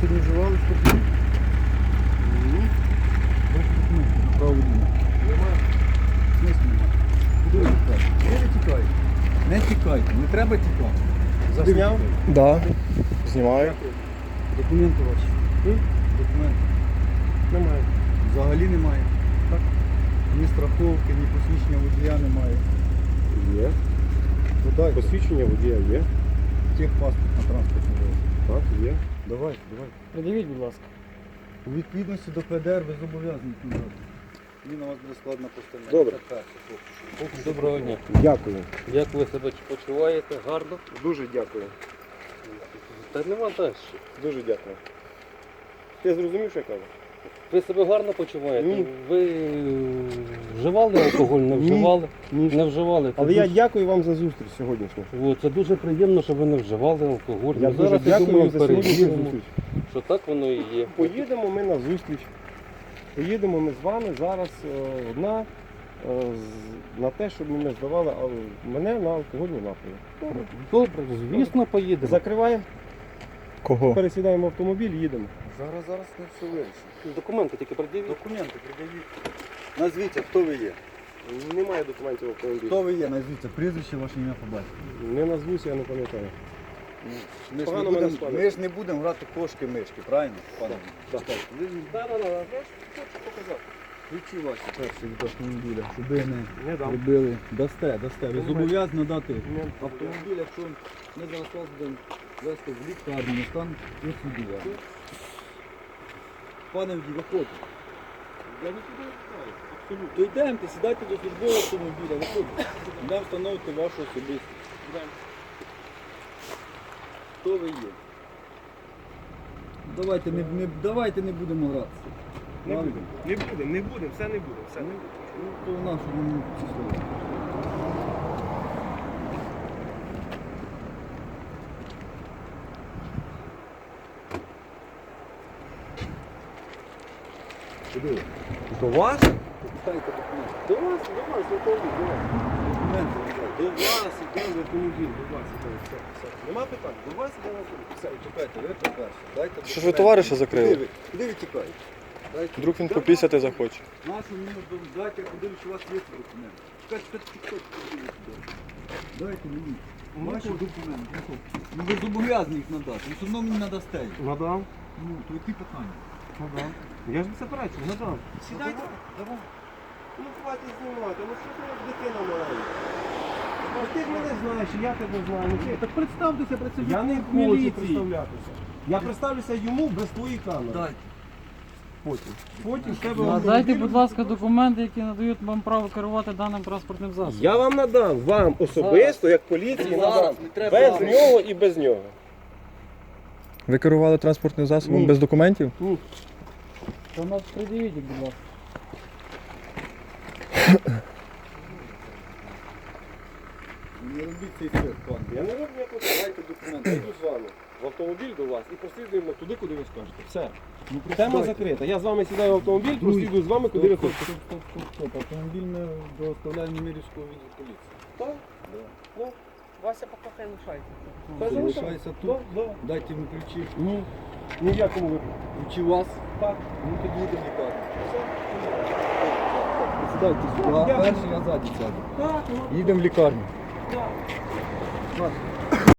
сьогодні вживали спокійно. Не тікайте, не треба тікати. Засняв? Да. Знімаю. Документи ваші. М? Документи. Немає. Взагалі немає. Так? Ні страховки, ні посвідчення водія немає. Є. Подайте. Посвідчення водія є. Техпаспорт на транспортний розвиток. Так, є. Давай, давай. Придивіть, будь ласка. У відповідності до ПДР ви зобов'язані надати. Мені на вас буде складно постановити. Добре. Це перше, поки що. Доброго дня. Дякую. Як ви себе почуваєте? Гарно? Дуже дякую. Та нема далі. Дуже дякую. Ти зрозумів, що я кажу? Ви себе гарно почуваєте? Ні. Ви е, вживали алкоголь, не Ні. вживали? Ні. Не вживали. Це Але я дуже- дякую вам за зустріч сьогоднішню. О, Це дуже приємно, що ви не вживали алкоголь. Я Ну, дуже зараз дякую думаю, вам за сьогоднішню перевіримо, зустріч. що так воно і є. Поїдемо ми на зустріч. Поїдемо ми з вами зараз е, на, е, з- на те, щоб ми не здавали ал- мене на алкогольні напої. Добре, звісно, поїдемо. Закриваємо, Кого? пересідаємо в автомобіль, їдемо. Зараз, зараз не все вирішимо. Документи тільки придивіть. Документи придавіть. Назвіться, хто ви є. Немає документів в автомобілі. Хто ви є, назвіться, прізвище, ваше ім'я по батькові. Не назвуся, я не пам'ятаю. Ми ж, не Погано мене будемо, ми ж не будемо грати кошки-мишки, правильно? Пане? Так. Ви Так, так, так, я ж хочу показати. ключі ваші перші від автомобіля, щоб ви не Не дам. робили. Дасте, дасте. Ви зобов'язані дати Не. автомобіль, якщо ми зараз вас будемо вести в лікарню, на стан процедура. Пане Вді, виходьте. Я нікуди не знаю. Абсолютно. То йдемте, сідайте до службового автомобіля, виходьте. Йдемо встановити вашу особистість. Хто ви є? Давайте не, не, давайте не будемо гратися. Не Ладно? будемо. Не будемо, не будемо, все не буде. Все. Ну, то в нашому числі. Куди? До вас? Дайте документи. До вас, до вас, автомобіль, до вас. Документи. До вас іде в автомобіль, до вас іде. Все, все. Нема питань. До вас іде в автомобіль. Все, чекайте, ви по-перше. Дайте Що ж ви документи. товариша закрили? Куди ви, куди ви тікаєте? Дайте. Вдруг він попісяти захоче. Нашу мені до- дайте, я подивлюсь, що у вас є ці документи. Чекайте, чекайте, чекайте, чекайте. Дайте мені. Ваші документи. Ну ви зобов'язані їх надати. Ви все одно мені надасте їх. Надам. Ну, то які питання? Надам. Я ж не заперечую, надам. Сідайте. Давай. Ну хватить знімати, ну що ти як дитина маленька? Ну ти ж мене знаєш, і я тебе знаю. Ну, ти- Так представтеся працівник Я не хочу міліції. представлятися. Я представлюся йому без твоєї камери. Дайте. Потім. Потім в тебе Надайте, автомобіль- будь ласка, документи, які надають вам право керувати даним транспортним засобом. Я вам надам, вам особисто, як поліції, Зараз, надам. не треба Без нього і без нього. Ви керували транспортним засобом Ні. без документів? То нас придивіть, будь ласка. Не робіть цей цирк, пан. Я не роблю ніякого, дайте документи, я йду з вами в автомобіль до вас і прослідуємо туди, куди ви скажете. Все. Ну, Тема закрита. Я з вами сідаю в автомобіль, прослідую з вами, куди ви Стоп, хочете. стоп, стоп, стоп, стоп. Автомобіль ми доставляємо Мірівського відділу поліції. Так? Да. Ну, Вася поки хай лишається. Та Залишайся тут. Да, да. Дайте йому ключі. Ні. Ні в якому випадку. Чи у вас? Так. Ну тоді йдемо лікарню. Сідайте сюди, Ну, а перший я ззаді сяду. Так, ну, Їдемо в лікарню. так.